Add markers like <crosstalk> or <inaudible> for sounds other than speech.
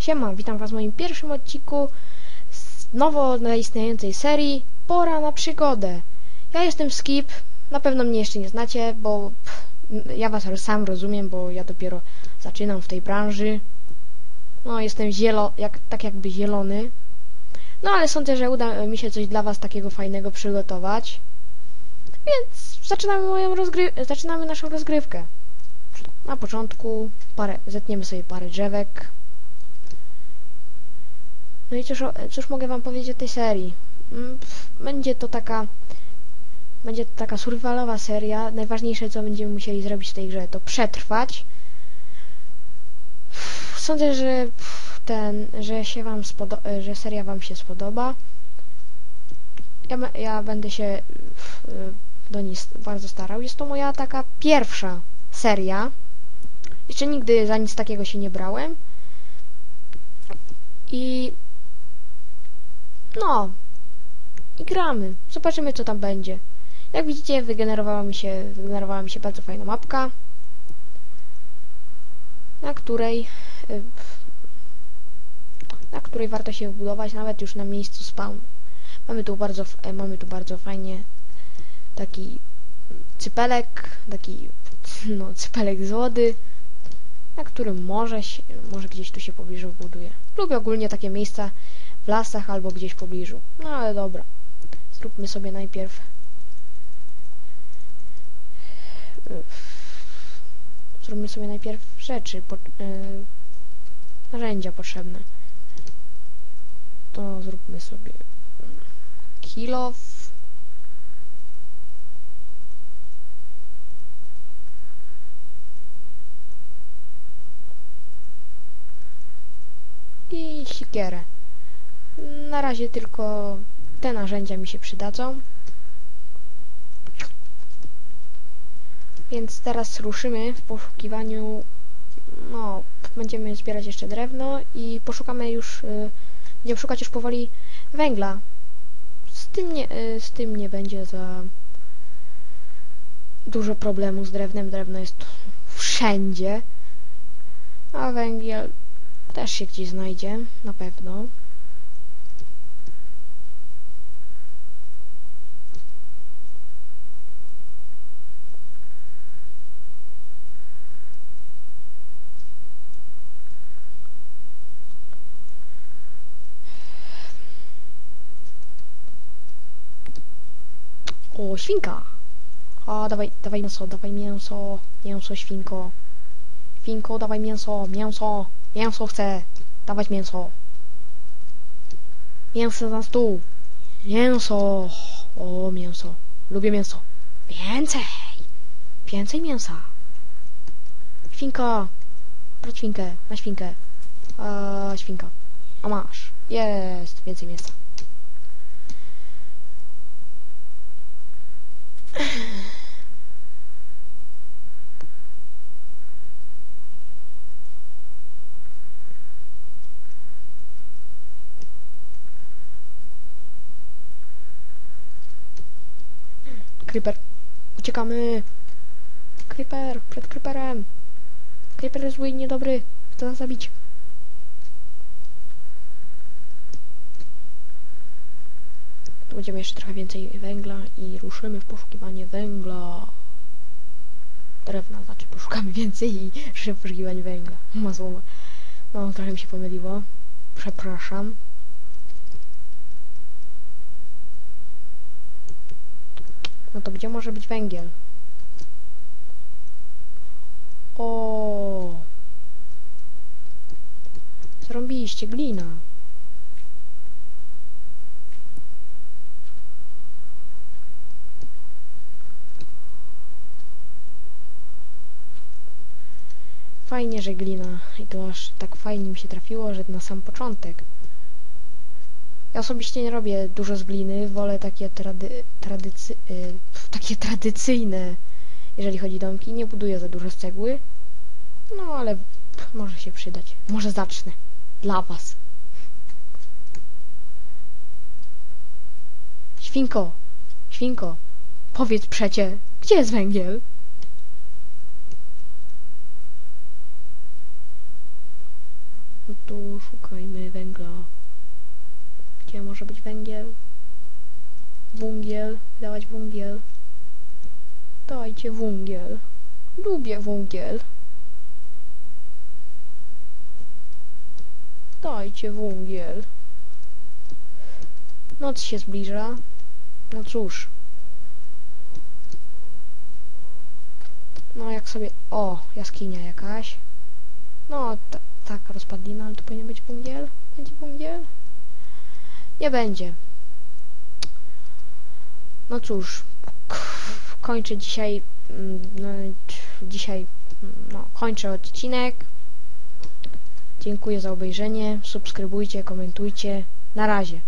Siema, witam was w moim pierwszym odcinku z nowo zaistniejącej serii Pora na przygodę. Ja jestem Skip, na pewno mnie jeszcze nie znacie, bo pff, ja was sam rozumiem, bo ja dopiero zaczynam w tej branży. No, jestem zielo, jak, tak jakby zielony. No, ale sądzę, że uda mi się coś dla was takiego fajnego przygotować. Więc zaczynamy moją rozgry- zaczynamy naszą rozgrywkę. Na początku parę, zetniemy sobie parę drzewek. No i cóż, cóż mogę wam powiedzieć o tej serii? Mm, Będzie to taka będzie to taka survivalowa seria. Najważniejsze co będziemy musieli zrobić w tej grze to przetrwać. Sądzę, że ten, że się wam że seria wam się spodoba. Ja, ja będę się do niej bardzo starał. Jest to moja taka pierwsza seria. Jeszcze nigdy za nic takiego się nie brałem. I no i gramy. Zobaczymy co tam będzie. Jak widzicie wygenerowała mi się, wygenerowała mi się bardzo fajna mapka, na której y, na której warto się wbudować nawet już na miejscu spawn. Mamy tu bardzo, e, mamy tu bardzo fajnie taki cypelek, taki <laughs> no, cypelek z wody, na którym może, się, może gdzieś tu się w pobliżu buduje. Lubię ogólnie takie miejsca w lasach albo gdzieś w pobliżu. No ale dobra. Zróbmy sobie najpierw Zróbmy sobie najpierw rzeczy, po, yy, narzędzia potrzebne. To zróbmy sobie kilof. I sikierę. Na razie tylko te narzędzia mi się przydadzą. Więc teraz ruszymy w poszukiwaniu. No, będziemy zbierać jeszcze drewno i poszukamy już. Y, będziemy szukać już powoli węgla. Z tym nie, y, z tym nie będzie za dużo problemu z drewnem. Drewno jest wszędzie. A węgiel też się gdzieś znajdzie, na pewno. O, świnka! A, dawaj, dawaj mięso, dawaj mięso, mięso, świnko. Świnko, dawaj mięso, mięso, mięso chcę, dawać mięso. Mięso na stół. Mięso. O, mięso. Lubię mięso. Więcej. Więcej mięsa. Świnka. Brać świnkę, na świnkę. A, świnka. A masz. Jest, więcej mięsa. Creeper. Uciekamy. Creeper, przed Creeperem. Creeper jest zły i niedobry. Chce nas zabić. Będziemy jeszcze trochę więcej węgla i ruszymy w poszukiwanie węgla. Drewna, znaczy poszukamy <laughs> więcej i ruszymy w poszukiwanie węgla. Ma słowa. No, trochę mi się pomyliło. Przepraszam. No to gdzie może być węgiel? O. Zrobiliście glina. Fajnie, że glina. I to aż tak fajnie mi się trafiło, że na sam początek. Ja osobiście nie robię dużo z gliny, wolę takie trady, tradycy, y, takie tradycyjne, jeżeli chodzi o domki. Nie buduję za dużo z cegły. No ale pff, może się przydać. Może zacznę. Dla was. Świnko, świnko, powiedz przecie, gdzie jest węgiel? Szukajmy węgla. Gdzie może być węgiel? Węgiel, dawać węgiel. Dajcie węgiel. Lubię węgiel. Dajcie węgiel. Noc się zbliża. No cóż. No jak sobie... O, jaskinia jakaś. No, ta, taka rozpadlina, ale to powinien być węgiel. Będzie węgiel? Nie będzie. No cóż, kończę dzisiaj, mm, no, dzisiaj, mm, no, kończę odcinek. Dziękuję za obejrzenie, subskrybujcie, komentujcie. Na razie.